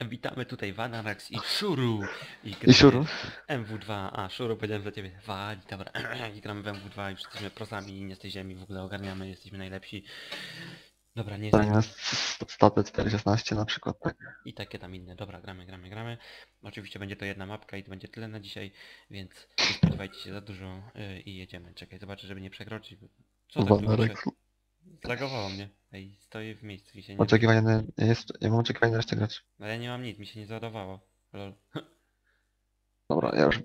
Witamy tutaj Vanarax i Shuru. I, I Shuru? MW2, a Shuru powiedziałem za ciebie wali, dobra. I gramy w MW2 już jesteśmy prosami, nie jesteśmy ziemi, w ogóle ogarniamy, jesteśmy najlepsi. Dobra, nie Tak, jesteśmy. jest staty 416 na przykład, tak? I takie tam inne. Dobra, gramy, gramy, gramy. Oczywiście będzie to jedna mapka i to będzie tyle na dzisiaj, więc nie spodziewajcie się za dużo yy, i jedziemy. Czekaj, zobaczę, żeby nie przekroczyć. Co tak Wanarek. Zlagowało mnie. Ej, stoję w miejscu i się nie... Oczekiwanie na... Jest... Ja mam oczekiwanie na resztę graczy. No ja nie mam nic, mi się nie załadowało. Lol. Dobra, ja już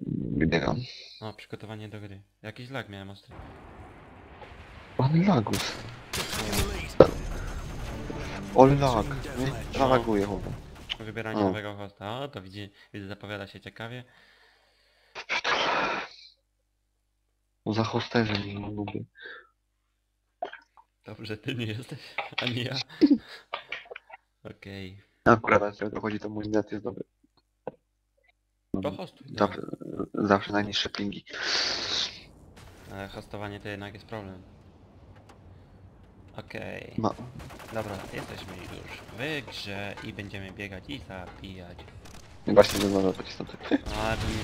biegam. O, przygotowanie do gry. Jakiś lag miałem ostry. Pan Lagus. O lag. Nie laguje chłopie. Wybieranie nowego hosta. O, to widzi, widzę, zapowiada się ciekawie. Za hosterzem nie lubię. Dobrze, ty nie jesteś, ani ja. Okej. Akurat jak dochodzi to mój net jest dobry. To hostuj. Zawsze, zawsze najniższe pingi. Ale hostowanie to jednak jest problem. Okej. Ma... Dobra, jesteśmy już w grze i będziemy biegać i zabijać. Właśnie nie zdążę pocisnąć. No, ale to nie...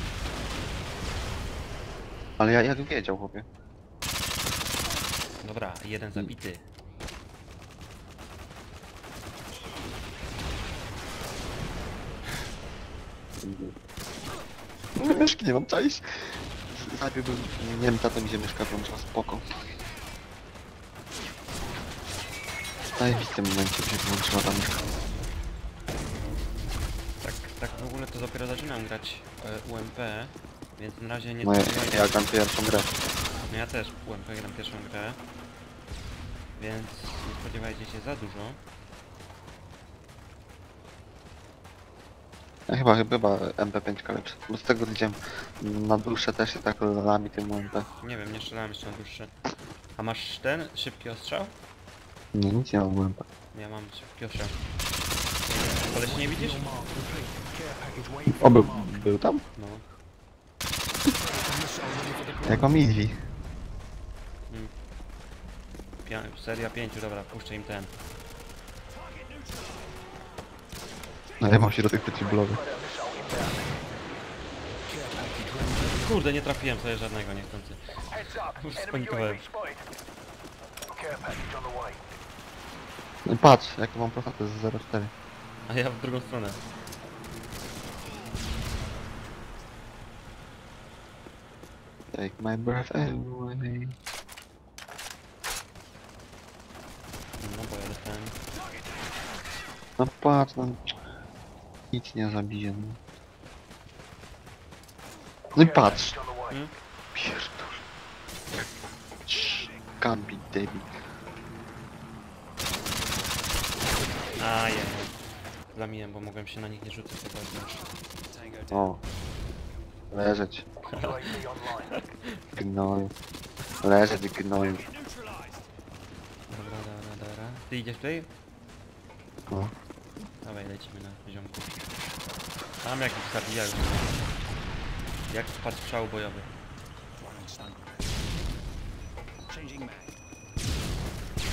Ale ja jak wiedział chłopie. Dobra, jeden zabity. Myszki nie mam czaić. Zabiłbym Niemca, to mi się myszka włączyła spoko. W zajebistym momencie się włączyła ta myszka. Tak, tak w ogóle to dopiero zaczynam grać e, UMP, więc na razie nie No ja, ja gram pierwszą grę. No ja też UMP gram pierwszą grę, więc nie spodziewajcie się za dużo. Ja chyba, chyba MP5 lepsze. Bo z tego widziałem na dłuższe też się tak lami tym MP. Nie wiem, nie strzelałem jeszcze na dłuższe. A masz ten, szybki ostrzał? Nie, nic nie mam w MP. Ja mam szybki ostrzał. Ale się nie widzisz? O, był, był tam? No. Jak mam Pia- seria 5, dobra, puszczę im ten. No ja mam się do tych przeciwbólowych. Kurde, nie trafiłem sobie żadnego niechcący. Już spanikowałem. No patrz, jak mam to jest 0,4. A ja w drugą stronę. Take my breath away. No bo ja dostałem. No patrz, no... Nic nie zabije, no. No i patrz. Hmm? Pierdol. Gambit, David. A ja. Zlamiłem, bo mogłem się na nich nie rzucać tego znaczy. O. Leżeć. Gnoju. Leżeć, gnoju. Ty idziesz tutaj? No. Dawaj, lecimy na ziomku. Tam jakiś zabija już. Jak spadł strzał bojowy.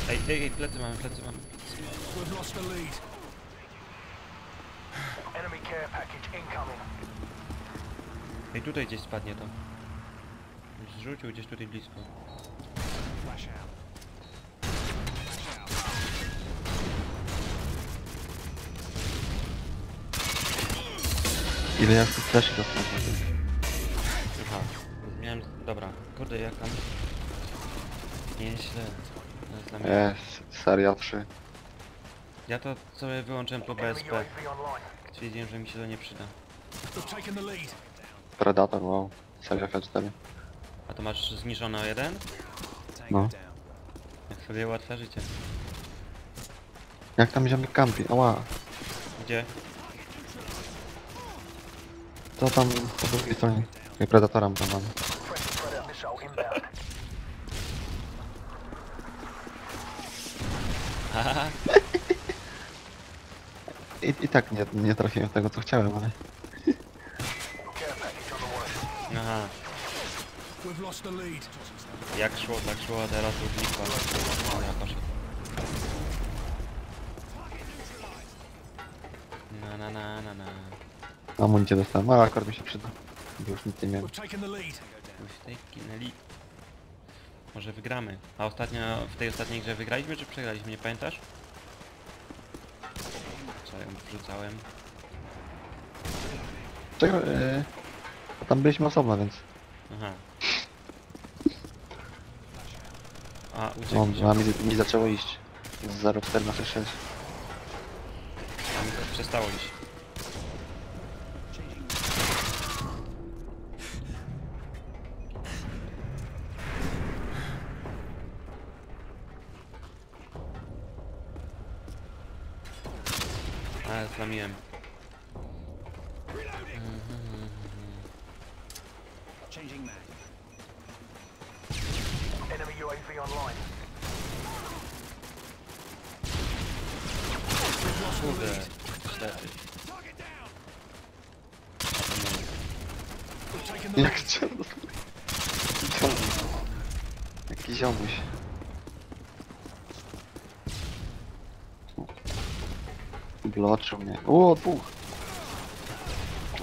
Ej, ej, ej, plecy mamy, plecy mamy. We've lost the lead. Enemy care package incoming. Ej, tutaj gdzieś spadnie to. Zrzucił gdzieś tutaj blisko. Flash out. Ile ja tych fleszy dostałem? Aha, miałem... Dobra, kurde, jak tam... Nieźle. Jest, seria 3. Ja to sobie wyłączyłem po BSP. Stwierdziłem, że mi się to nie przyda. Predator, wow. Seria F4. A to masz zniszczone o jeden? No. Jak sobie ułatwia życie. Jak tam ziomek kampi? Ała. Gdzie? To tam po drugiej stronie. Jak Predatora tam mamy. Haha, I, I tak nie, nie trafiłem tego co chciałem, ale... Aha. Jak szło, tak szło, a teraz już lipa. Amunicję dostałem, ale akurat mi się przyda. Bo już nic nie miałem. Tutaj kinęli. Może wygramy. A ostatnio, w tej ostatniej grze wygraliśmy czy przegraliśmy, nie pamiętasz? Co ja wrzucałem? Czego? Yy, a tam byliśmy osobno, więc... Aha. A, No, uciekł a mi, mi zaczęło iść. Z 0,4 na 6. A mi też przestało iść. Ale zlamiłem. Enemy UAV online. Kurde, the Jak lead. chciałem Ziomuś. Jaki ziomuś. Bloczył mnie. O, dwóch.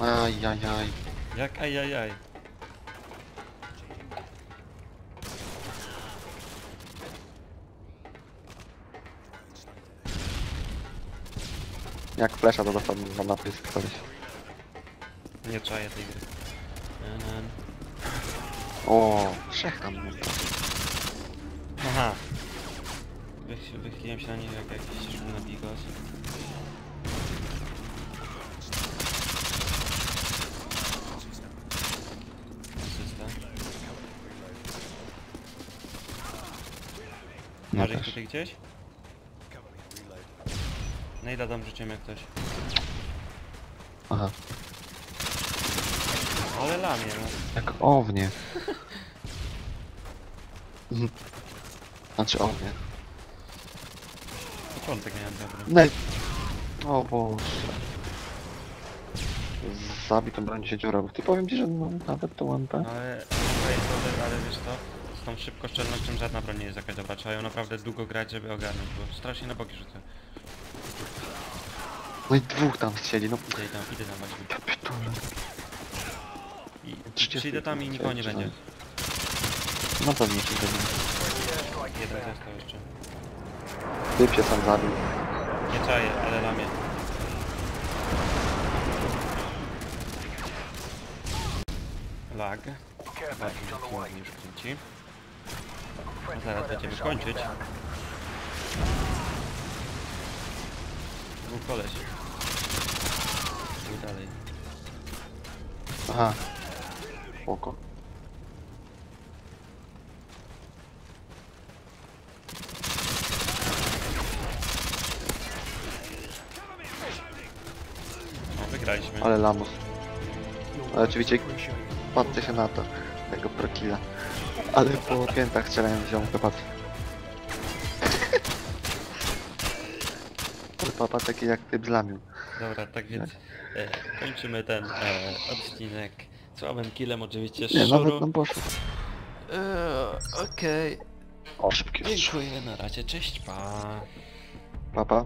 Ajajaj. Jak ajajaj. Jak flesza to dostał na napysk koleś. Nie czaję tej gry. Na, na. O, trzech tam było. Aha. Wych, wychyliłem się na nich jak jakiś szumny bigos. Ja Masz ich też. tutaj gdzieś? Nejda tam rzuciłem jak ktoś. Aha. Ale lamie no. Jak ownie. Mhm. Znaczy ownie. Początek miałem dobry. Nej. O Boże. Zabitą broń się dziura. Ty powiem ci, że no, nawet to łampa. Ale, ale, ale, ale wiesz co? Tą szybkoszczelnością żadna broń nie jest jakaś dobra. Trzeba ją naprawdę długo grać, żeby ogarnąć, bo strasznie na boki rzucę. No i dwóch tam siedzi, no. Idę tam, idę tam właśnie. I 30 przyjdę tam i nikogo nie będzie. No pewnie się będzie. Jeden został jeszcze. Typ się sam zabił. Nie czaję, ale lamię. Lag. Bardzo już kręci. No zaraz będziemy kończyć. Był koleś. Był dalej. Aha. Oko. O, wygraliśmy. Ale lamus. Ale oczywiście patrzcie się na to. Tego prokilla. Ale po piętach strzelają w ziomkę, patrz. Ale papa taki jak typ zlamił. Dobra, tak więc e, kończymy ten e, odcinek słabym killem oczywiście Nie, nawet Szuru. nam poszło. E, Okej, O, szybki dziękuję, na razie, cześć, pa. Papa.